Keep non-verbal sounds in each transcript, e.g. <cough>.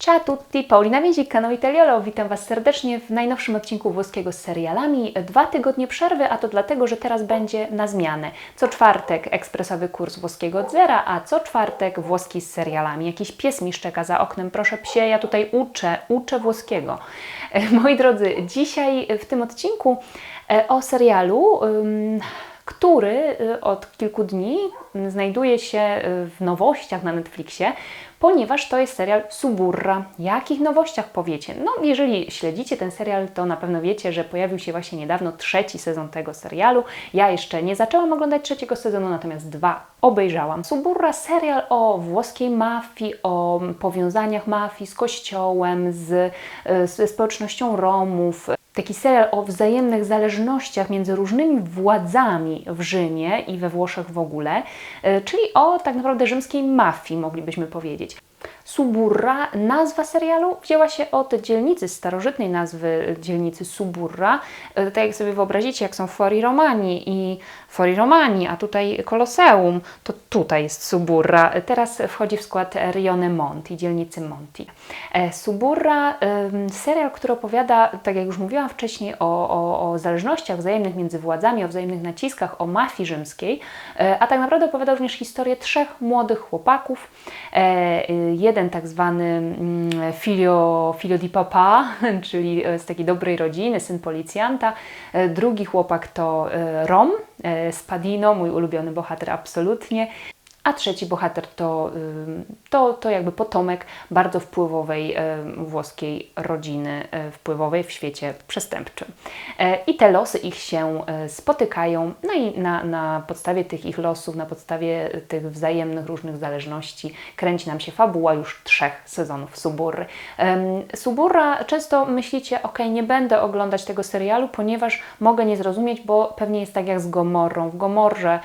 Ciao a tutti, Paulina Więzik, kanał Italiolo. Witam Was serdecznie w najnowszym odcinku włoskiego z serialami. Dwa tygodnie przerwy, a to dlatego, że teraz będzie na zmianę. Co czwartek ekspresowy kurs włoskiego od zera, a co czwartek włoski z serialami. Jakiś pies mi szczeka za oknem, proszę psie, ja tutaj uczę, uczę włoskiego. <laughs> Moi drodzy, dzisiaj w tym odcinku e, o serialu... który y, od kilku dni znajduje się y, w nowościach na Netflixie, ponieważ to jest serial Suburra. Jakich nowościach powiecie? No, jeżeli śledzicie ten serial, to na pewno wiecie, że pojawił się właśnie niedawno trzeci sezon tego serialu. Ja jeszcze nie zaczęłam oglądać trzeciego sezonu, natomiast dwa obejrzałam. Suburra, serial o włoskiej mafii, o powiązaniach mafii z kościołem, z, ze społecznością Romów, taki serial o wzajemnych zależnościach między różnymi władzami w Rzymie i we Włoszech w ogóle, e, czyli o tak naprawdę rzymskiej mafii, moglibyśmy powiedzieć. Suburra, nazwa serialu wzięła się od dzielnicy, starożytnej nazwy dzielnicy Suburra. E, Tak jak sobie wyobrazicie, jak są Fori Romani i Fori Romani, a tutaj Koloseum, to tutaj jest Suburra. E, Teraz wchodzi w skład Rione Monti, dzielnicy Monti. E, Suburra, serial, który opowiada, tak jak już mówiłam wcześniej, o, o, o zależnościach wzajemnych między władzami, o wzajemnych naciskach, o mafii rzymskiej, a tak naprawdę opowiada również historię trzech młodych chłopaków. Y, Jeden tak zwany mm, filio, filio di papa, <laughs> czyli e, z takiej dobrej rodziny, syn policjanta. E, Drugi chłopak to e, Rom, Spadino, mój ulubiony bohater absolutnie. A trzeci bohater to, to, to jakby potomek bardzo wpływowej włoskiej rodziny, y, wpływowej w świecie przestępczym. E, I te losy ich się e, spotykają, no i na, na podstawie tych ich losów, na podstawie tych wzajemnych różnych zależności kręci nam się fabuła już trzech sezonów Suburry. Suburra, często myślicie, ok, nie będę oglądać tego serialu, ponieważ mogę nie zrozumieć, bo pewnie jest tak jak z Gomorrą. W Gomorze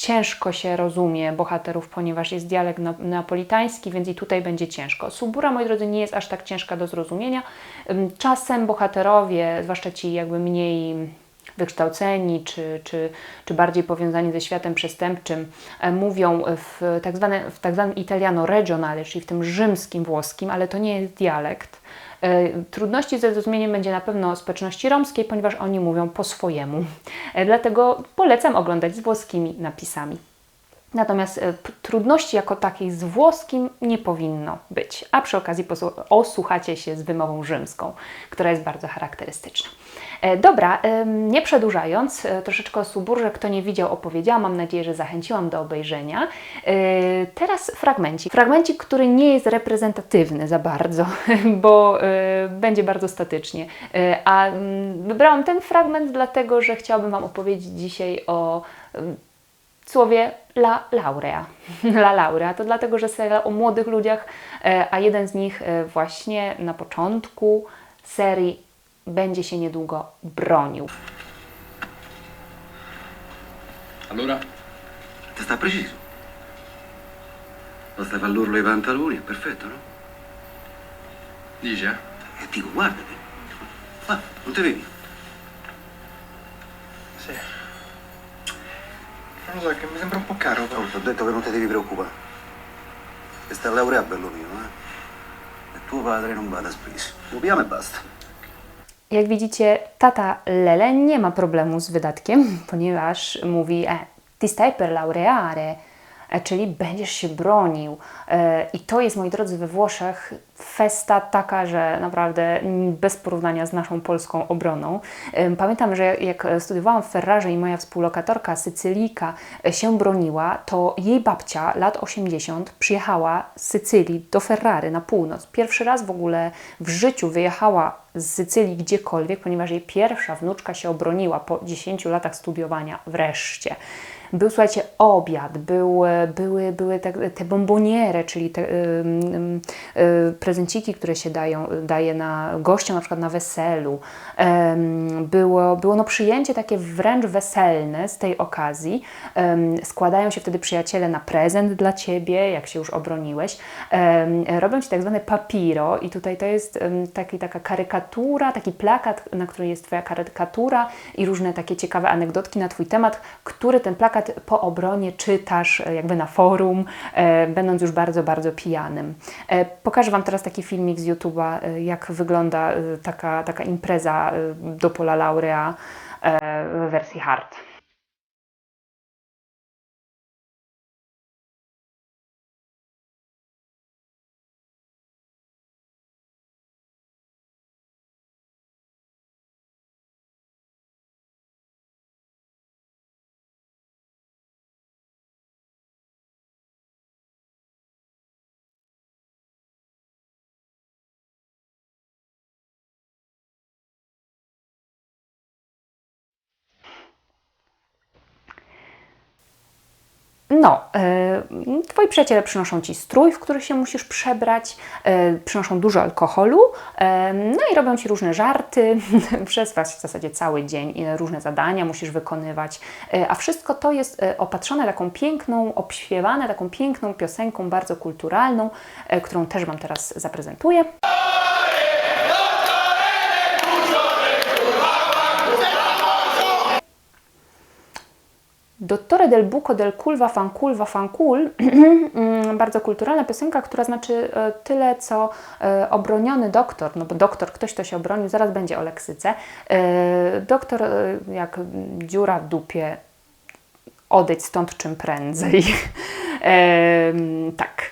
ciężko się rozumie bohaterów, ponieważ jest dialekt neapolitański, więc i tutaj będzie ciężko. Subura, moi drodzy, nie jest aż tak ciężka do zrozumienia. Czasem bohaterowie, zwłaszcza ci jakby mniej wykształceni czy, czy, czy bardziej powiązani ze światem przestępczym, e, mówią w tak, w tak zwanym italiano regionale, czyli w tym rzymskim włoskim, ale to nie jest dialekt. E, Trudności ze zrozumieniem będzie na pewno społeczności romskiej, ponieważ oni mówią po swojemu. E, Dlatego polecam oglądać z włoskimi napisami. Natomiast e, trudności jako takiej z włoskim nie powinno być. A przy okazji posłu- osłuchacie się z wymową rzymską, która jest bardzo charakterystyczna. E, Dobra, nie przedłużając, e, troszeczkę o Suburze, kto nie widział, opowiedziałam. Mam nadzieję, że zachęciłam do obejrzenia. E, Teraz fragmencik. Fragmencik, który nie jest reprezentatywny za bardzo, <laughs> bo będzie bardzo statycznie. A wybrałam ten fragment dlatego, że chciałabym Wam opowiedzieć dzisiaj o słowie la laurea. <laughs> La laurea to dlatego, że serial o młodych ludziach, a jeden z nich właśnie na początku serii będzie się niedługo bronił. Allora? Te sta preciso. Basta fare l'urlo ai pantaloni, è perfetto, no? Dice? E dico, guardati. Ma, non te vedi? Sì. Non lo so, è che mi sembra un po' caro però. No, ti ho detto che non ti devi preoccupare. E sta a laureare, bello mio, eh? E tuo padre non vada a spese. Copiamo e basta. Jak widzicie, tata Lele nie ma problemu z wydatkiem, <laughs> ponieważ mówi, e, ti stai per laureare, czyli będziesz się bronił. E, I to jest, moi drodzy, we Włoszech festa taka, że naprawdę bez porównania z naszą polską obroną. Em, Pamiętam, że jak studiowałam w Ferrarze i moja współlokatorka Sycylijka e, się broniła, to jej babcia lat 80 przyjechała z Sycylii do Ferrary na północ. Pierwszy raz w ogóle w życiu wyjechała z Sycylii gdziekolwiek, ponieważ jej pierwsza wnuczka się obroniła po 10 latach studiowania wreszcie. Był, słuchajcie, obiad, był, były, były te, te bomboniere, czyli te ym, ym, y, prezenciki, które się dają, daje na gościom, na przykład na weselu. Em, było, było no przyjęcie takie wręcz weselne z tej okazji. Em, składają się wtedy przyjaciele na prezent dla Ciebie, jak się już obroniłeś. Em, robią Ci tak zwane papiro i tutaj to jest em, taki, taka karykatura, taki plakat, na którym jest Twoja karykatura i różne takie ciekawe anegdotki na Twój temat, który ten plakat przykład po obronie czytasz e, jakby na forum, e, będąc już bardzo, bardzo pijanym. E, pokażę Wam teraz taki filmik z YouTube'a, jak wygląda taka, taka impreza do Pola Laurea w wersji hard. No, e, twoi przyjaciele przynoszą ci strój, w który się musisz przebrać, e, przynoszą dużo alkoholu, e, no i robią ci różne żarty <laughs> przez was w zasadzie cały dzień, różne zadania musisz wykonywać, a wszystko to jest opatrzone taką piękną, obśpiewane taką piękną piosenką, bardzo kulturalną, którą też Wam teraz zaprezentuję. Dottore del buco del culva fan culva <clears throat> Mm, bardzo kulturalna piosenka, która znaczy e, tyle, co e, obroniony doktor, no bo doktor, ktoś, kto się obronił, zaraz będzie o leksyce. E, Doktor, jak dziura w dupie, odejdź stąd czym prędzej. <laughs> Em, tak.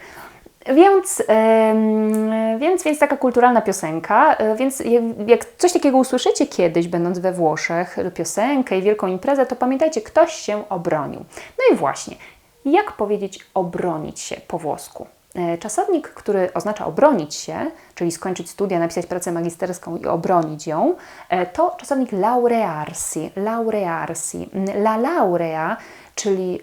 Więc, więc, więc taka kulturalna piosenka, e, więc jak, coś takiego usłyszycie kiedyś, będąc we Włoszech, piosenkę i wielką imprezę, to pamiętajcie, ktoś się obronił. No i właśnie, jak powiedzieć obronić się po włosku? E, Czasownik, który oznacza obronić się, czyli skończyć studia, napisać pracę magisterską i obronić ją, e, to czasownik laurearsi. Laurearsi. La laurea, czyli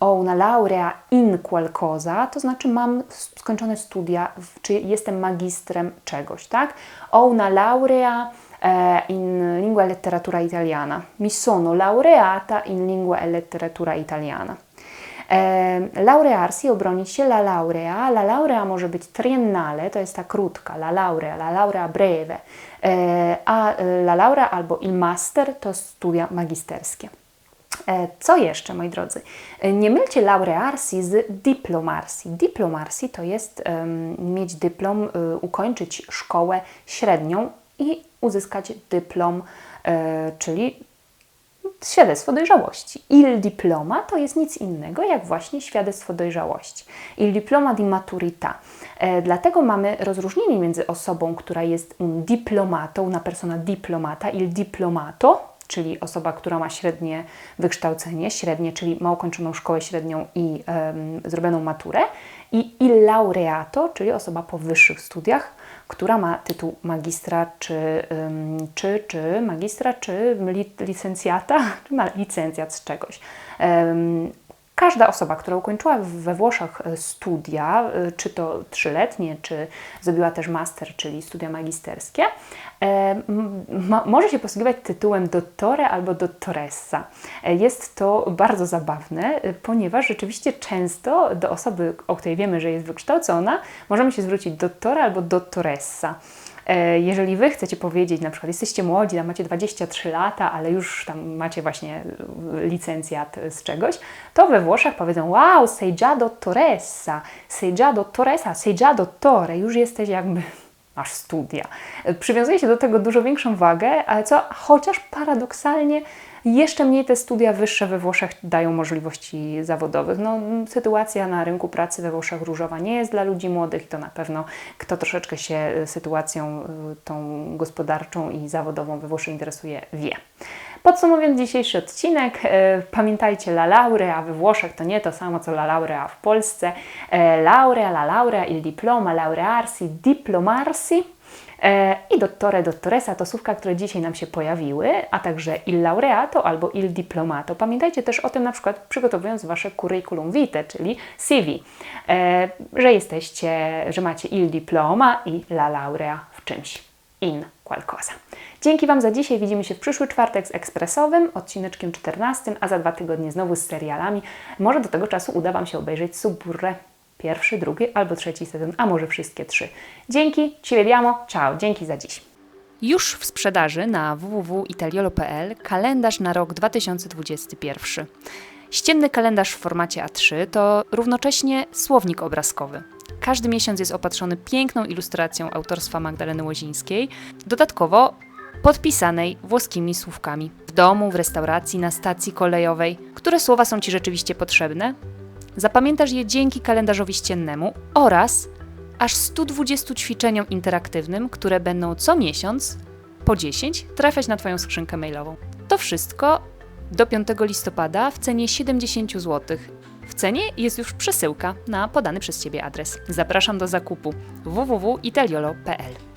o una laurea in qualcosa, to znaczy mam skończone studia, czy jestem magistrem czegoś, tak? O una laurea eh, in lingua e letteratura italiana. Mi sono laureata in lingua e letteratura italiana. Laurearsi, obronić się, la laurea. La laurea może być triennale, to jest ta krótka, la laurea, la laurea breve, e, a e, la laurea albo il master to studia magisterskie. E, Co jeszcze, moi drodzy? Nie mylcie laurearsi z diplomarsi. Diplomarsi to jest em, mieć dyplom, y, ukończyć szkołę średnią i uzyskać dyplom, e, czyli świadectwo dojrzałości. Il diploma to jest nic innego jak właśnie świadectwo dojrzałości. Il diploma di maturità. E, dlatego mamy rozróżnienie między osobą, która jest un diplomato, una persona diplomata, il diplomato, czyli osoba, która ma średnie wykształcenie, średnie, czyli ma ukończoną szkołę średnią i em, zrobioną maturę, i il laureato, czyli osoba po wyższych studiach, która ma tytuł magistra, czy, czy, czy magistra, czy li, licencjata, <laughs> czy ma licencjat z czegoś. Każda osoba, która ukończyła we Włoszech e, studia, e, czy to trzyletnie, czy zrobiła też master, czyli studia magisterskie, e, może się posługiwać tytułem dottore albo dottoressa. Jest to bardzo zabawne, ponieważ rzeczywiście często do osoby, o której wiemy, że jest wykształcona, możemy się zwrócić dottore albo dottoressa. E, Jeżeli Wy chcecie powiedzieć, na przykład jesteście młodzi, tam macie 23 lata, ale już tam macie właśnie e, licencjat z czegoś, to we Włoszech powiedzą wow, sei già dottoressa, sei già dottoressa, sei già dottore, już jesteś jakby, <laughs> masz studia. E, Przywiązuje się do tego dużo większą wagę, ale co, chociaż paradoksalnie jeszcze mniej te studia wyższe we Włoszech dają możliwości zawodowych. No, sytuacja na rynku pracy we Włoszech różowa nie jest dla ludzi młodych i to na pewno kto troszeczkę się e, sytuacją e, tą gospodarczą i zawodową we Włoszech interesuje, wie. Podsumowując dzisiejszy odcinek, e, pamiętajcie La Laurea we Włoszech to nie to samo co La Laurea w Polsce. E, laurea, La Laurea, il diploma, laurearsi, diplomarsi. E, I dottore, dottoressa to słówka, które dzisiaj nam się pojawiły, a także il laureato albo il diplomato. Pamiętajcie też o tym na przykład przygotowując Wasze curriculum vitae, czyli CV, że jesteście, że macie il diploma i la laurea w czymś in qualcosa. Dzięki Wam za dzisiaj. Widzimy się w przyszły czwartek z ekspresowym, odcineczkiem 14, a za dwa tygodnie znowu z serialami. Może do tego czasu uda Wam się obejrzeć Suburrę. Pierwszy, drugi albo trzeci sezon, a może wszystkie trzy. Dzięki, ci vediamo, ciao, dzięki za dziś. Już w sprzedaży na www.italiolo.pl kalendarz na rok 2021. Ścienny kalendarz w formacie A3 to równocześnie słownik obrazkowy. Każdy miesiąc jest opatrzony piękną ilustracją autorstwa Magdaleny Łozińskiej, dodatkowo podpisanej włoskimi słówkami. W domu, w restauracji, na stacji kolejowej. Które słowa są Ci rzeczywiście potrzebne? Zapamiętasz je dzięki kalendarzowi ściennemu oraz aż 120 ćwiczeniom interaktywnym, które będą co miesiąc po 10 trafiać na Twoją skrzynkę mailową. To wszystko do 5 listopada w cenie 70 zł. W cenie jest już przesyłka na podany przez Ciebie adres. Zapraszam do zakupu www.italiolo.pl.